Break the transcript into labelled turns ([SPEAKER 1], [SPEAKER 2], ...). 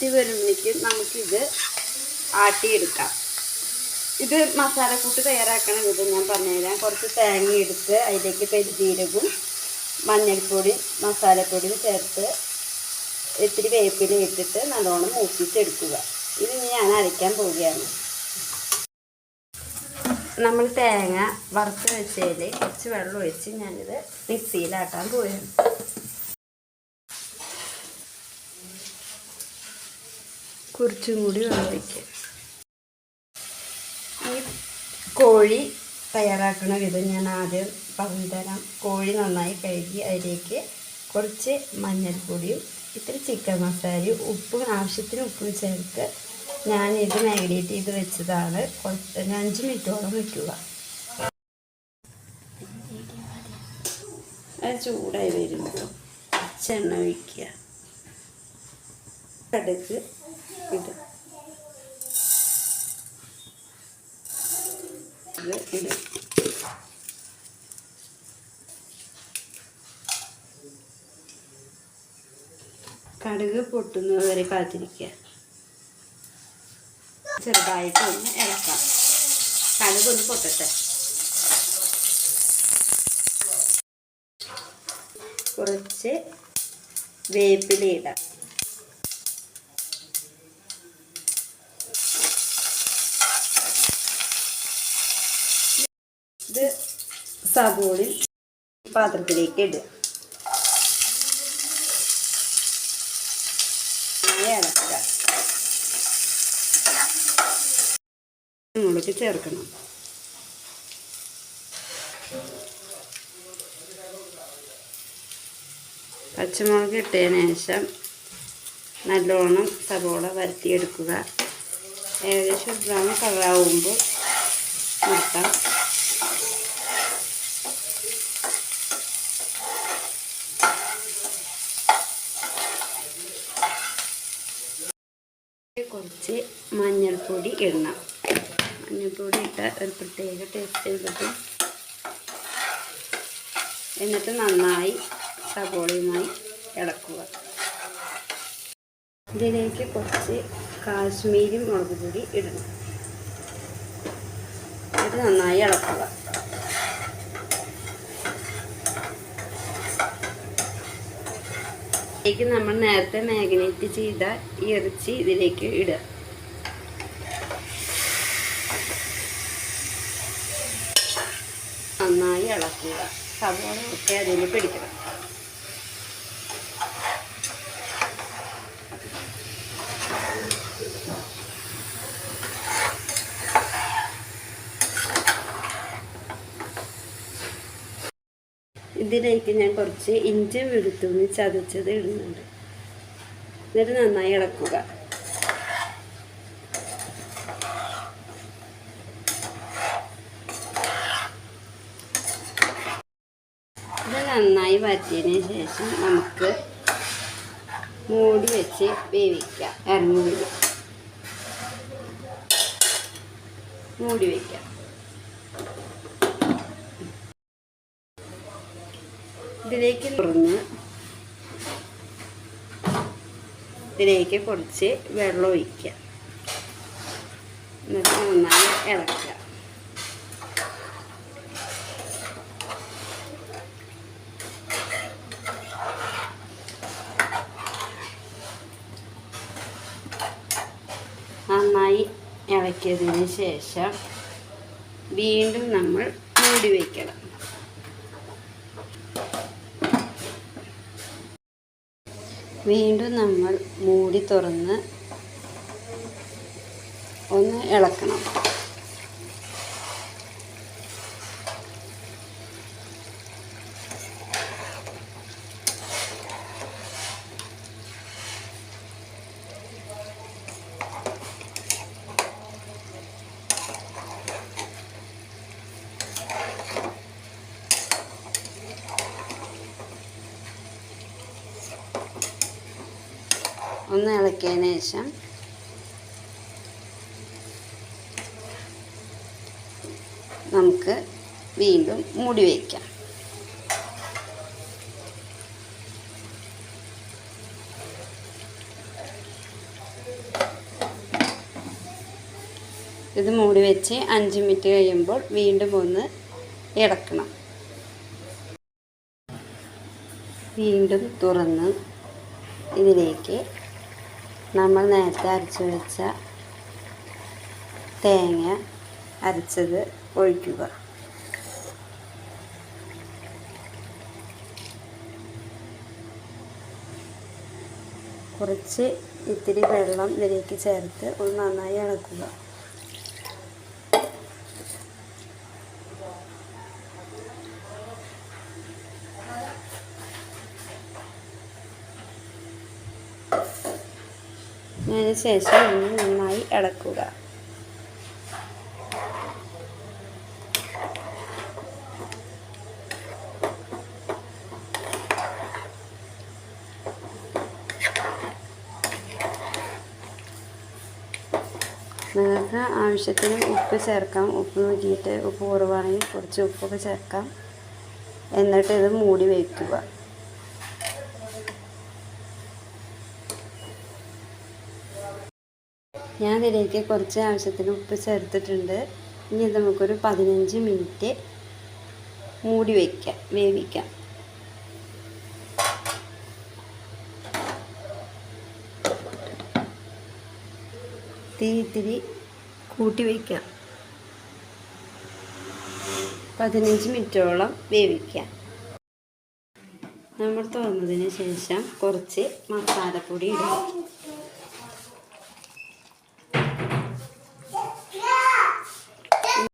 [SPEAKER 1] വറ്റി വരുമ്പോഴേക്കും നമുക്കിത് ആട്ടിയെടുക്കാം. ഇത് മസാലക്കൂട്ട് തയ്യാറാക്കണ വിധം ഞാൻ പറഞ്ഞുതരാം. കുറച്ച് തേങ്ങ എടുത്ത് അതിലേക്ക് പെരുജീരകവും മഞ്ഞൾപ്പൊടി മസാലപ്പൊടിയും ചേർത്ത് ഇത്തിരി വേപ്പില ഇട്ടിട്ട് നല്ലോണം മൂപ്പിച്ചെടുക്കുക. ഇത് ഞാൻ അരയ്ക്കാൻ പോവുകയാണ്. നമ്മൾ തേങ്ങ വറുത്ത് വെച്ചതിൽ കുറച്ച് വെള്ളം ഒഴിച്ച് ഞാനിത് മിക്സിയിലാട്ടാൻ പോവുകയാണ്. കുറച്ചും കൂടി വെള്ളം ഒഴിക്കുക ഈ കോഴി തയ്യാറാക്കുന്ന വിധം ഞാൻ ആദ്യം പറഞ്ഞു തരാം. കോഴി നന്നായി കഴുകി അതിലേക്ക് കുറച്ച് മഞ്ഞൾപ്പൊടിയും ഇത്തിരി ചിക്കൻ മസാലയും ഉപ്പും ആവശ്യത്തിന് ഉപ്പും ചേർത്ത് ഞാൻ ഇത് മാഗ്നേറ്റ് ചെയ്ത് വെച്ചതാണ്. കുറച്ച് അഞ്ച് മിനിറ്റോളം വയ്ക്കുക. അത് ചൂടായി വരുമ്പോൾ ചെണ്ണ ഒഴിക്കുക. കടുക് ഇത് കടുക് പൊട്ടുന്നത് വരെ കാത്തിരിക്കുക ചെറുതായിട്ട് ഒന്ന് ഇളക്കാം. കടുക് ഒന്ന് പൊട്ടട്ടെ. കുറച്ച് വേപ്പില ഇടാം ഇത് സബോളിൽ പാത്രത്തിലേക്ക് ഇടുക. ഇളക്കുക ചേർക്കണം. പച്ചമുളക് ഇട്ടതിന് ശേഷം നല്ലോണം സബോള വരുത്തിയെടുക്കുക ഏകദേശം ബ്രൗൺ കളറാവുമ്പോൾ നിർത്താം. കുറച്ച് മഞ്ഞൾപ്പൊടി ഇടണം. മഞ്ഞൾപ്പൊടി ഇട്ട ഒരു പ്രത്യേക ടേസ്റ്റ് കിട്ടും. എന്നിട്ട് നന്നായി സബോളയുമായി ഇളക്കുക. ഇതിലേക്ക് കുറച്ച് കാശ്മീരി മുളക് പൊടി ഇടണം. ഇത് നന്നായി ഇളക്കുക. ഇതിലേക്ക് നമ്മൾ നേരത്തെ മാഗ്നേറ്റ് ചെയ്ത ഈ ഇറച്ചി ഇതിലേക്ക് ഇടുക. നന്നായി ഇളക്കുക. സവോള ഒക്കെ അതിൽ പിടിക്കണം. ഇതിലേക്ക് ഞാൻ കുറച്ച് ഇഞ്ചി വെളുത്തുള്ളി ചതച്ചത് ഇടുന്നുണ്ട്. എന്നിട്ട് നന്നായി ഇളക്കുക. ഇത് നന്നായി വറ്റിയതിന് ശേഷം നമുക്ക് മൂടി വെച്ച് വേവിക്കാം. ഇറങ്ങി വരും മൂടി വയ്ക്കാം ഇതിലേക്ക് തുറന്ന് ഇതിലേക്ക് കുറച്ച് വെള്ളം ഒഴിക്കുക. എന്നിട്ട് നന്നായി ഇളക്കുക. നന്നായി ഇളക്കിയതിന് ശേഷം വീണ്ടും നമ്മൾ മൂടി വയ്ക്കണം വീണ്ടും നമ്മൾ മൂടി തുറന്ന് ഒന്ന് ഇളക്കണം. ഒന്ന് ഇളക്കിയതിന് ശേഷം നമുക്ക് വീണ്ടും മൂടി വയ്ക്കാം ഇത് മൂടി വെച്ച് അഞ്ച് മിനിറ്റ് കഴിയുമ്പോൾ വീണ്ടും ഒന്ന് ഇളക്കണം. വീണ്ടും തുറന്ന് ഇതിലേക്ക് നമ്മൾ നേരത്തെ അരച്ചു വെച്ച തേങ്ങ അരച്ചത് ഒഴിക്കുക. കുറച്ച് ഇത്തിരി വെള്ളം ഇതിലേക്ക് ചേർത്ത് ഒന്ന് നന്നായി ഇളക്കുക. അതിന് ശേഷം ഒന്ന് നന്നായി ഇളക്കുക. നിങ്ങൾക്ക് ആവശ്യത്തിന് ഉപ്പ് ചേർക്കാം. ഉപ്പ് നോക്കിയിട്ട് ഉപ്പ് കുറവാണെങ്കിൽ കുറച്ച് ഉപ്പൊക്കെ ചേർക്കാം. എന്നിട്ട് ഇത് മൂടി വയ്ക്കുക. ഞാൻ ഇതിലേക്ക് കുറച്ച് ആവശ്യത്തിന് ഉപ്പ് ചേർത്തിട്ടുണ്ട്. ഇനി നമുക്കൊരു പതിനഞ്ച് മിനിറ്റ് മൂടി വയ്ക്കാം വേവിക്കാം. തീ ഇത്തിരി കൂട്ടി വയ്ക്കാം പതിനഞ്ച് മിനിറ്റോളം വേവിക്കാം. നമ്മൾ തുറന്നതിന് ശേഷം കുറച്ച് മസാലപ്പൊടി ഇടുക